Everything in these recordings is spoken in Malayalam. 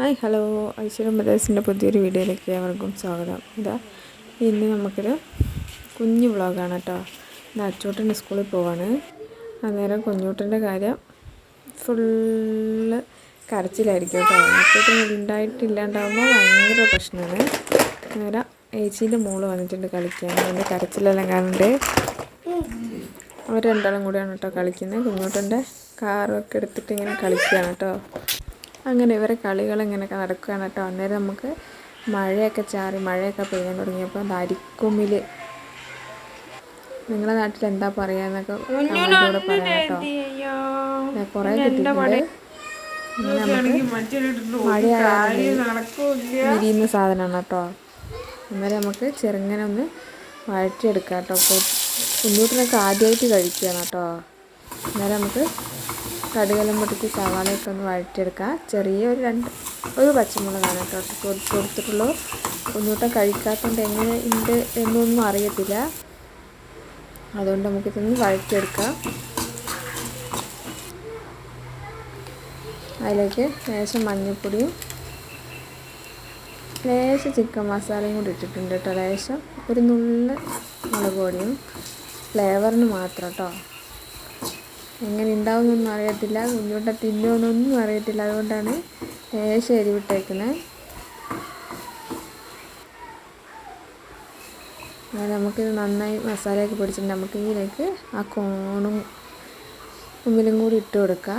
Hi hello. ഐശ്വര്യം ബ്രദേഴ്സിന്റെ പുതിയൊരു വീഡിയോയിലേക്ക് ഏവർക്കും സ്വാഗതം. ഇതാ ഇന്ന് നമുക്കൊരു കുഞ്ഞു വ്ളോഗാണ് കേട്ടോ. ഇന്ന് അച്ചൂട്ടന്റെ സ്കൂളിൽ പോവാണ്. അന്നേരം കുഞ്ഞൂട്ടന്റെ കാര്യം ഫുള്ള് കരച്ചിലായിരിക്കും കേട്ടോ. അച്ചൂട്ടൻ ഉണ്ടായിട്ടില്ലാണ്ടാവുമ്പോൾ ഭയങ്കര പ്രശ്നമാണ്. അന്നേരം ഏച്ചീന്റെ മോൾ വന്നിട്ടുണ്ട് കളിക്കാൻ. അതിന്റെ കരച്ചിലെല്ലാം കാണുന്നുണ്ട് അവർ രണ്ടാളും കൂടിയാണ് കേട്ടോ കളിക്കുന്നത്. കുഞ്ഞൂട്ടന്റെ കാറൊക്കെ എടുത്തിട്ട് ഇങ്ങനെ കളിക്കുകയാണ് കേട്ടോ. അങ്ങനെ ഇവരെ കളികളിങ്ങനെയൊക്കെ നടക്കുകയാണ് കേട്ടോ. അന്നേരം നമുക്ക് മഴയൊക്കെ ചാറി മഴയൊക്കെ പെയ്യാൻ തുടങ്ങിയപ്പോൾ അത് അരിക്കൊമ്മിൽ നിങ്ങളുടെ നാട്ടിൽ എന്താ പറയാന്നൊക്കെ കമന്റിലൂടെ പറയാം കേട്ടോ. കുറേ കിട്ടിയിട്ടുണ്ട്. ഇനി നമുക്ക് വിരിയുന്ന സാധനമാണ് കേട്ടോ. അന്നേരം നമുക്ക് ചെറുങ്ങനെ ഒന്ന് വഴറ്റിയെടുക്കാം കേട്ടോ. കുഞ്ഞൂട്ടിനൊക്കെ ആദ്യമായിട്ട് കഴിക്കുകയാണ് കേട്ടോ. അന്നേരം നമുക്ക് കടുകെല്ലാം പൊട്ടിച്ച് സവാളയൊക്കെ ഒന്ന് വഴറ്റിയെടുക്കുക. ചെറിയ ഒരു രണ്ട് ഒരു പച്ചമുളകാണ് കേട്ടോ. കൊടുത്തിട്ടുള്ളൂ ഒന്നൂട്ടം കഴിക്കാത്തതുകൊണ്ട് എങ്ങനെ ഉണ്ട് എന്നൊന്നും അറിയത്തില്ല. അതുകൊണ്ട് നമുക്കിതൊന്ന് വഴറ്റിയെടുക്കാം. അതിലേക്ക് ലേശം മഞ്ഞൾപ്പൊടിയും ലേശം ചിക്കൻ മസാലയും കൂടി ഇട്ടിട്ടുണ്ട് കേട്ടോ. ലേശം ഒരു നുള്ള് മുളക് പൊടിയും ഫ്ലേവറിന് മാത്രം കേട്ടോ. എങ്ങനെ ഉണ്ടാവുമെന്നൊന്നും അറിയത്തില്ല. കുഞ്ഞുട്ട തിന്നുമെന്നൊന്നും അറിയത്തില്ല. അതുകൊണ്ടാണ് ലേശം എരിവിട്ടേക്കുന്നത് നമുക്കിത് നന്നായി മസാലയൊക്കെ പൊടിച്ചിട്ടുണ്ട് നമുക്ക് ഇതിലേക്ക് ആ കോണും ഉമ്മിലും കൂടി ഇട്ട് കൊടുക്കുക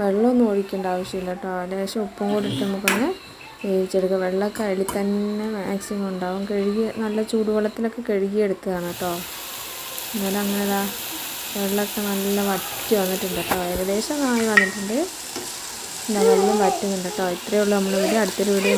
വെള്ളമൊന്നും ഒഴിക്കേണ്ട ആവശ്യമില്ല കേട്ടോ. ലേശം ഉപ്പും കൂടി ഇട്ട് നമുക്കൊന്ന് വേവിച്ചെടുക്കുക വെള്ളമൊക്കെ അതിൽ തന്നെ മാക്സിമം ഉണ്ടാവും. കഴുകി നല്ല ചൂടുവെള്ളത്തിലൊക്കെ കഴുകിയെടുക്കുകയാണ് കേട്ടോ. എന്നാലും അങ്ങനെ ഇതാ വെള്ളമൊക്കെ നല്ല വറ്റി വന്നിട്ടുണ്ട് കേട്ടോ. ഏകദേശം ആയി വന്നിട്ടുണ്ട്. വെള്ളം വറ്റുന്നുണ്ട് കേട്ടോ. ഇത്രയേ ഉള്ളൂ. നമ്മൾ വീഡിയോ അടുത്തൊരു വീഡിയോ